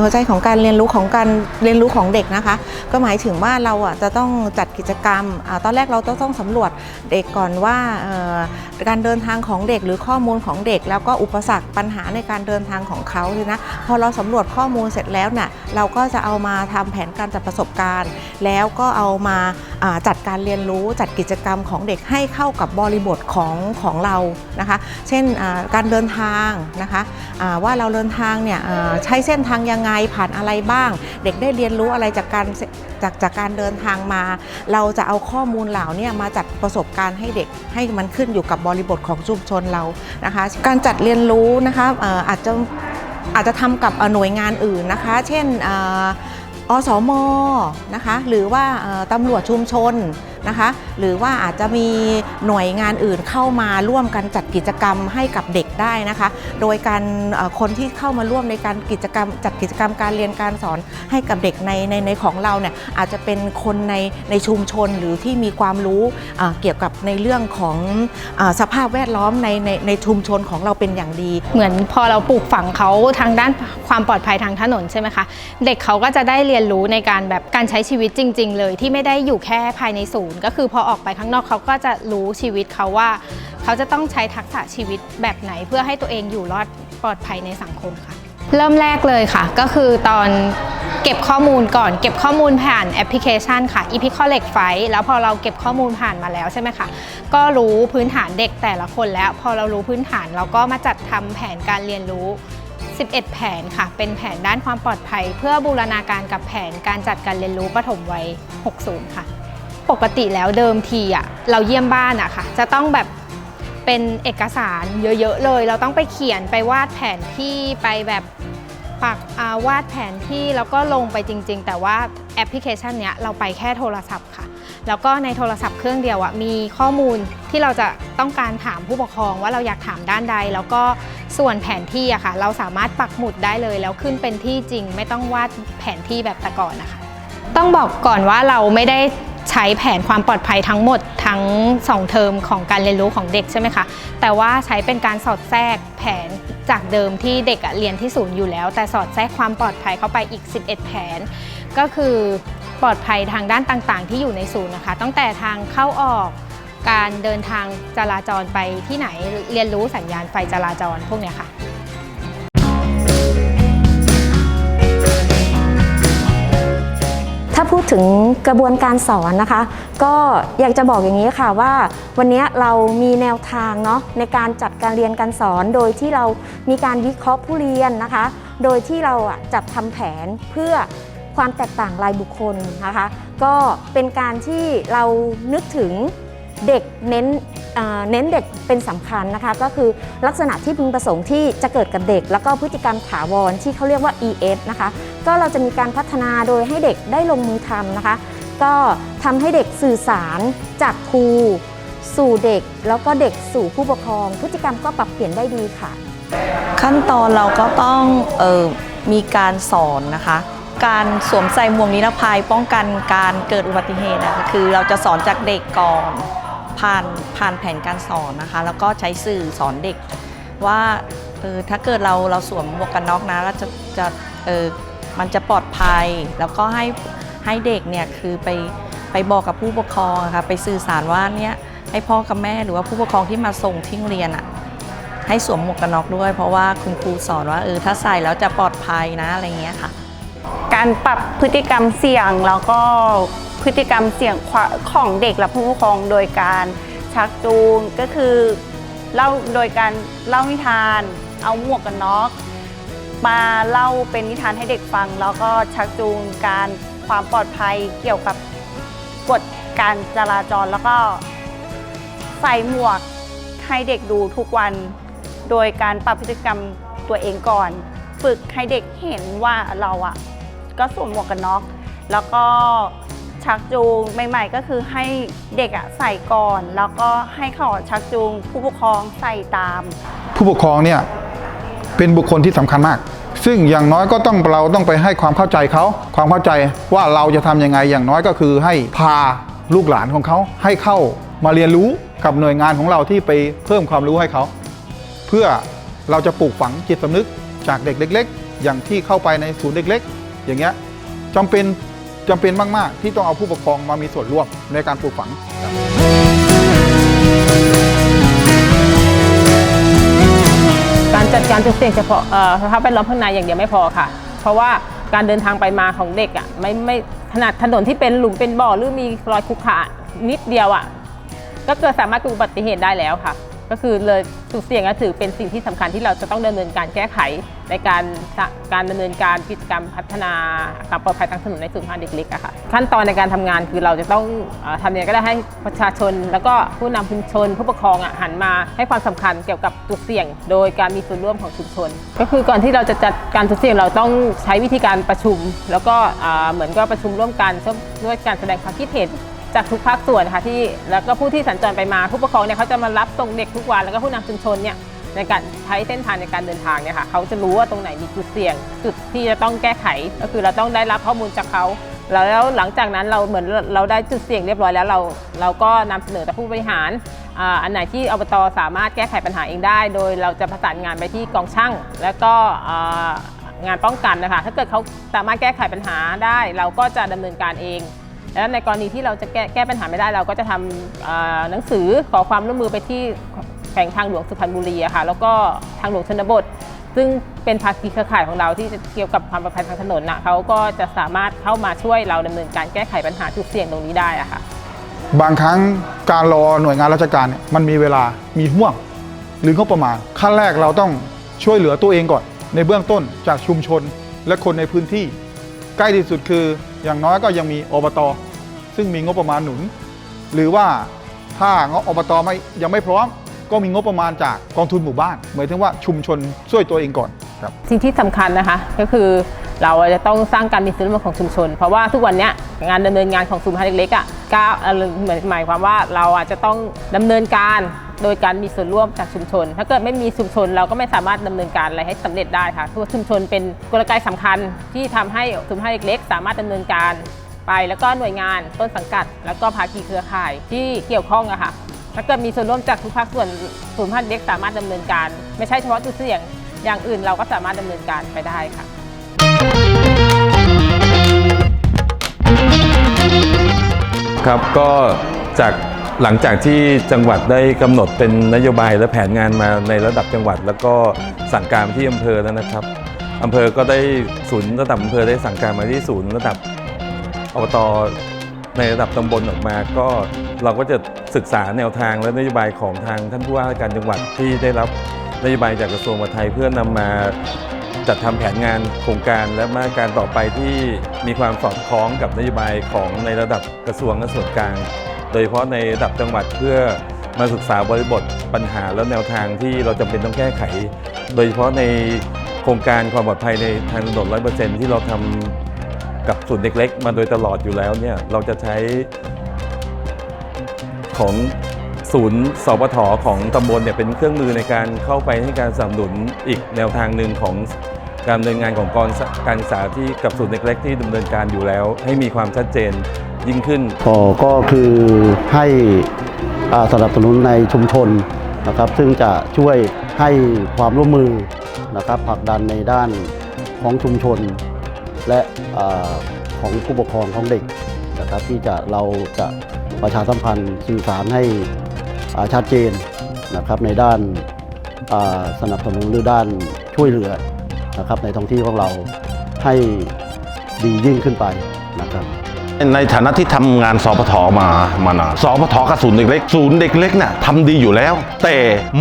หัวใจของการเรียนรู้ของการเรียนรู้ของเด็กนะคะ ก็หมายถึงว่าเราอะจะต้องจัดกิจกรรมอาตอนแรกเราต้องต้องสำรวจเด็กก่อนว่าการเดินทางของเด็กหรือข้อมูลของเด็ก แล้วก็อุปสรรคปัญหาในการเดินทางของเขาเลยนะพอเราสำรวจข้อมูลเสร็จแล้วเน่ะเราก็จะเอามาทำแผนการจัดประสบการณ์ แล้วก็เอามา จัดการเรียนรู้จัดกิจกรรมของเด็กให้เข้ากับบริบทของของเรานะคะ เช่นการเดินทางนะคะว่าเราเดินทางเนี่ยใช้เส้นทางยังไงผ่านอะไรบ้าง เด็กได้เรียนรู้อะไรจากการจากจากการเดินทางมา เราจะเอาข้อมูลเหล่านี้มาจัดประสบการณ์ให้เด็กให้มันขึ้นอยู่กับบริบทของชุมชนเรานะคะ การจัดเรียนรู้นะคะอาจจะอาจจะทำกับหน่วยงานอื่นนะคะ เช่น อสออสมนะคะหรือว่าตำรวจชุมชน นะคะ หรือว่าอาจจะมีหน่วยงานอื่นเข้ามาร่วมกันจัดกิจกรรมให้กับเด็กได้นะคะ โดยการคนที่เข้ามาร่วมในการกิจกรรมจัดกิจกรรมการเรียนการสอนให้กับเด็กในในในของเราเนี่ยอาจจะเป็นคนในในชุมชนหรือที่มีความรู้เกี่ยวกับในเรื่องของอสภาพแวดล้อมในในในชุมชนของเราเป็นอย่างดี เหมือนพอเราปลูกฝังเขาทางด้านความปลอดภัยทางถนนใช่ไหมคะ เด็กเขาก็จะได้เรียนรู้ในการแบบการใช้ชีวิตจริง ๆ เลยที่ไม่ได้อยู่แค่ภายในศูนย์ก็คือพอออกไปข้างนอกเขาก็จะรู้ชีวิตเขาว่า เขาจะต้องใช้ทักษะชีวิตแบบไหน เพื่อให้ตัวเองอยู่รอดปลอดภัยในสังคมค่ะ เริ่มแรกเลยค่ะ ก็คือตอนเก็บข้อมูลก่อนเก็บข้อมูลผ่านแอปพลิเคชันค่ะ e p i c o l e c t Fight แล้วพอเราเก็บข้อมูลผ่านมาแล้วใช่ไหมคะ ก็รู้พื้นฐานเด็กแต่ละคนแล้ว พอเรารู้พื้นฐานเราก็มาจัดทำแผนการเรียนรู้ 11 แผนค่ะ เป็นแผนด้านความปลอดภัย เพื่อบูรณาการกับแผนการจัดการเรียนรู้ปฐมวัย 60 ค่ะ ปกติแล้วเดิมทีอะเราเยี่ยมบ้านอะค่ะ จะต้องแบบเป็นเอกสารเยอะๆเลย เราต้องไปเขียนไปวาดแผนที่ไปแบบปักาวาดแผนที่แล้วก็ลงไปจริง ๆ แต่ว่าแอปพลิเคชันเนี้ยเราไปแค่โทรศัพท์ค่ะ แล้วก็ในโทรศัพท์เครื่องเดียวอะมีข้อมูลที่เราจะต้องการถามผู้ปกครองว่าเราอยากถามด้านใด แล้วก็ส่วนแผนที่อะค่ะ เราสามารถปักหมุดได้เลย แล้วขึ้นเป็นที่จริง ไม่ต้องวาดแผนที่แบบแต่ก่อนนะคะ ต้องบอกก่อนว่าเราไม่ได้ ใช้แผนความปลอดภัยทั้งหมดทั้ง 2 เทอมของการเรียนรู้ของเด็กใช่ไหมคะ แต่ว่าใช้เป็นการสอดแทรกแผนจากเดิมที่เด็กเรียนที่ศูนย์อยู่แล้ว แต่สอดแทรกความปลอดภัยเข้าไปอีก 11 แผน ก็คือปลอดภัยทางด้านต่างๆ ที่อยู่ในศูนย์นะคะ ตั้งแต่ทางเข้าออกการเดินทางจราจรไปที่ไหนเรียนรู้สัญญาณไฟจราจรพวกนี้ค่ะ พูดถึงกระบวนการสอนนะคะ ก็อยากจะบอกอย่างนี้ค่ะว่าวันนี้เรามีแนวทางเนาะในการจัดการเรียนการสอน โดยที่เรามีการวิเคราะห์ผู้เรียนนะคะ โดยที่เราอะจัดทำแผนเพื่อความแตกต่างรายบุคคลนะคะ ก็เป็นการที่เรานึกถึง เด็กเน้นเน้นเด็กเป็นสำคัญนะคะก็คือลักษณะที่พึงประสงค์ที่จะเกิดกับเด็ก แล้วก็พฤติกรรมถาวรที่เขาเรียกว่า ES นะคะก็เราจะมีการพัฒนาโดยให้เด็กได้ลงมือทำนะคะ ก็ทำให้เด็กสื่อสารจากครูสู่เด็ก แล้วก็เด็กสู่ผู้ปกครอง พฤติกรรมก็ปรับเปลี่ยนได้ดีค่ะ ขั้นตอนเราก็ต้องออมีการสอนนะคะการสวมใส่หมวกนิรภัยป้องกันการเกิดอุบัติเหตุนะคะคือเราจะสอนจากเด็กก่อน ผ่านผ่านแผนการสอนนะคะ แล้วก็ใช้สื่อสอนเด็ก ว่าเออถ้าเกิดเราเราสวมหมวกกันน็อกนะแล้วจะจะเออมันจะปลอดภัย แล้วก็ให้ให้เด็กเนี่ยคือไปไปบอกกับผู้ปกครองะค่ะไปสื่อสารว่าเนี่ยให้พ่อกับแม่หรือว่าผู้ปกครองที่มาส่งที่โรงเรียนอะให้สวมหมวกกันน็อกด้วย เพราะว่าคุณครูสอนว่าเออถ้าใส่แล้วจะปลอดภัยนะอะไรเงี้ยค่ะ การปรับพฤติกรรมเสี่ยงแล้วก็ พฤติกรรมเสี่ยงของเด็กและผู้ปกครองโดยการชักจูงก็คือเล่าโดยการเล่านิทาน เอาหมวกกันน็อกมาเล่าเป็นนิทานให้เด็กฟัง แล้วก็ชักจูงการความปลอดภัยเกี่ยวกับกฎการจราจรแล้วก็ใส่หมวกให้เด็กดูทุกวัน โดยการปรับพฤติกรรมตัวเองก่อน ฝึกให้เด็กเห็นว่าเราอะก็สวมหมวกกันน็อกแล้วก็ ชักจูงใหม่ๆ ก็คือให้เด็กอะใส่ก่อน แล้วก็ให้เขาชักจูง ผู้ปกครองใส่ตาม ผู้ปกครองเนี่ยเป็นบุคคลที่สำคัญมาก ซึ่งอย่างน้อยก็ต้องเราต้องไปให้ความเข้าใจเขา ความเข้าใจว่าเราจะทำยังไงอย่างน้อยก็คือให้พาลูกหลานของเขาให้เข้ามาเรียนรู้กับหน่วยงานของเราที่ไปเพิ่มความรู้ให้เขา เพื่อเราจะปลูกฝังจิตสำนึกจากเด็กเล็ก ๆ อย่างที่เข้าไปในศูนย์เล็กๆอย่างเงี้ยจำเป็น จำเป็นมาก ๆ ที่ต้องเอาผู้ปกครองมามีส่วนร่วมในการปลูกฝังการจัดการจุดเสี่ยงเฉพาะสภาพแวดล้อมข้างในอย่างเดียวไม่พอค่ะ เพราะว่าการเดินทางไปมาของเด็กอะไม่ไม่ขนาดถนนที่เป็นหลุมเป็นบ่อหรือมีรอยขรุขระนิดเดียวอะก็เกิดสามารถเกิดอุบัติเหตุได้แล้วค่ะ ก็คือเลยจุดเสี่ยงก็ถือเป็นสิ่งที่สำคัญที่เราจะต้องดำเนินการแก้ไขในการการดำเนินการกิจกรรมพัฒนาความปลอดภัยทางถนนในศูนย์พันเด็กเล็กอะค่ะขั้นตอนในการทำงานคือเราจะต้องเอ่อทำยังไงก็ได้ให้ประชาชน แล้วก็ผู้นำชุมชน ผู้ปกครองอะหันมาให้ความสำคัญเกี่ยวกับจุดเสี่ยง โดยการมีส่วนร่วมของชุมชน ก็คือก่อนที่เราจะจัดการจุดเสี่ยงเราต้องใช้วิธีการประชุม แล้วก็เหมือนก็ประชุมร่วมกันด้วยการแสดงความคิดเห็น จากทุกภาคส่วนนะคะที่แล้วก็ผู้ที่สัญจรไปมาผู้ปกครองเนี่ยเขาจะมารับส่งเด็กทุกวันแล้วก็ผู้นำชุมชนเนี่ยในการใช้เส้นทางในการเดินทางเนี่ยค่ะเขาจะรู้ว่าตรงไหนมีจุดเสี่ยง จุดที่จะต้องแก้ไข ก็คือเราต้องได้รับข้อมูลจากเขาแล้วหลังจากนั้นเราเหมือนเราได้จุดเสี่ยงเรียบร้อยแล้วเราเราก็นำเสนอต่อผู้บริหารอ่าอันไหนที่อบตสามารถแก้ไขปัญหาเองได้ โดยเราจะประสานงานไปที่กองช่างแล้วก็งานป้องกันนะคะถ้าเกิดเขาสามารถแก้ไขปัญหาได้ เราก็จะดำเนินการเอง แล้วในกรณีที่เราจะแก้แก้ปัญหาไม่ได้เราก็จะทำหนังสือขอความร่วมมือไปที่แขวงทางหลวงสุพรรณบุรีอะค่ะแล้วก็ทางหลวงชนบท ซึ่งเป็นภาคีเครือข่ายของเราที่จะเกี่ยวกับความปลอดภัยทางถนนนะเขาก็จะสามารถเข้ามาช่วยเราดำเนินการแก้ไขปัญหาจุดเสี่ยงตรงนี้ได้อะค่ะบางครั้งการรอหน่วยงานราชการเนี่ยมันมีเวลามีห่วง หรืองบประมาณขั้นแรกเราต้องช่วยเหลือตัวเองก่อน ในเบื้องต้นจากชุมชนและคนในพื้นที่ ใกล้ที่สุดคือ อย่างน้อยก็ยังมีอบต ซึ่งมีงบประมาณหนุน หรือว่าถ้างบอบตไม่ยังไม่พร้อม ก็มีงบประมาณจากกองทุนหมู่บ้านหมายถึงว่าชุมชนช่วยตัวเองก่อนครับสิ่งที่สำคัญนะคะก็คือเราจะต้องสร้างการมีส่วนร่วมของชุมชน เพราะว่าทุกวันนี้งานดำเนินงานของศูนย์พันธุ์เล็กๆอะก็เอ่อเหมือนหมายความว่าเราอาจจะต้องดำเนินการ โดยการมีส่วนร่วมจากชุมชน ถ้าเกิดไม่มีชุมชนเราก็ไม่สามารถดำเนินการอะไรให้สำเร็จได้ค่ะเพราะชุมชนเป็นกลไกสำคัญที่ทำให้ศูนย์พันเล็กๆสามารถดำเนินการไปแล้วก็หน่วยงานต้นสังกัด แล้วก็ภาคีเครือข่ายที่เกี่ยวข้องอะค่ะถ้าเกิดมีส่วนร่วมจากทุกภาคส่วนศูนย์พันเล็กสามารถดำเนินการ ไม่ใช่เฉพาะจุดเสี่ยง อย่างอื่นเราก็สามารถดำเนินการไปได้ค่ะครับก็จาก หลังจากที่จังหวัดได้กำหนดเป็นนโยบายและแผนงานมาในระดับจังหวัด แล้วก็สั่งการที่อำเภอแล้วนะครับอำเภอก็ได้ศูนย์ระดับอำเภอได้สั่งการมาที่ศูนย์ระดับอบตในระดับตำบลออกมา ก็เราก็จะศึกษาแนวทางและนโยบายของทางท่านผู้ว่าการจังหวัดที่ได้รับนโยบายจากกระทรวงมหาดไทยเพื่อนำมาจัดทำแผนงานโครงการและมาตรการต่อไปที่มีความสอดคล้องกับนโยบายของในระดับกระทรวงและส่วนกลาง โดยเฉพาะในระดับจังหวัดเพื่อมาศึกษาบริบทปัญหาและแนวทางที่เราจำเป็นต้องแก้ไข โดยเฉพาะในโครงการความปลอดภัยในทางถนน100%ที่เราทำกับศูนเด็กเล็กมาโดยตลอดอยู่แล้วเนี่ยเราจะใช้ของศูนย์สปทของตำบลเนี่ยเป็นเครื่องมือในการเข้าไปให้การสนับสนุนอีกแนวทางหนึ่งของการดำเนินงานของกองการศึกษาที่กับศูนย์เล็กๆ ที่ดำเนินการอยู่แล้ว ให้มีความชัดเจน ยิ่งขึ้นก็ก็คือให้สนับสนุนในชุมชนนะครับ ซึ่งจะช่วยให้ความร่วมมือนะครับผลักดันในด้านของชุมชน และอของผู้ปกครองของเด็กนะครับที่จะเราจะประชาสัมพันธ์สื่อสารให้ชัดเจนนะครับในด้านสนับสนุนหรือด้านช่วยเหลือนะครับในท้องที่ของเราให้ดียิ่งขึ้นไปนะครับ ในฐานะที่ทำงานสพทมามานานสพทกับศูนย์เด็กเล็กศูนย์เด็กเล็กน่ะทำดีอยู่แล้ว แต่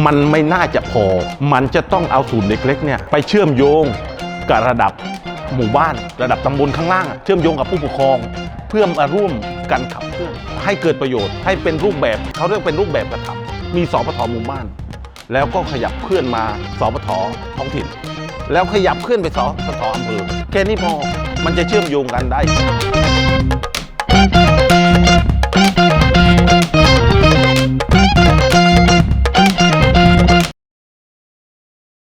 มันไม่น่าจะพอ มันจะต้องเอาศูนย์เด็กเล็กเนี่ยไปเชื่อมโยงกับระดับหมู่บ้าน ระดับตำบลข้างล่าง เชื่อมโยงกับผู้ปกครอง เพื่อมาร่วมกันขับเคลื่อนให้เกิดประโยชน์ให้เป็นรูปแบบเขาเรียกเป็นรูปแบบกระทำมีสพทหมู่บ้าน แล้วก็ขยับเคลื่อนมาสพทท้องถิ่น แล้วขยับเคลื่อนไปสพทอำเภอแค่นี้พอมันจะเชื่อมโยงกันได้ Thank you.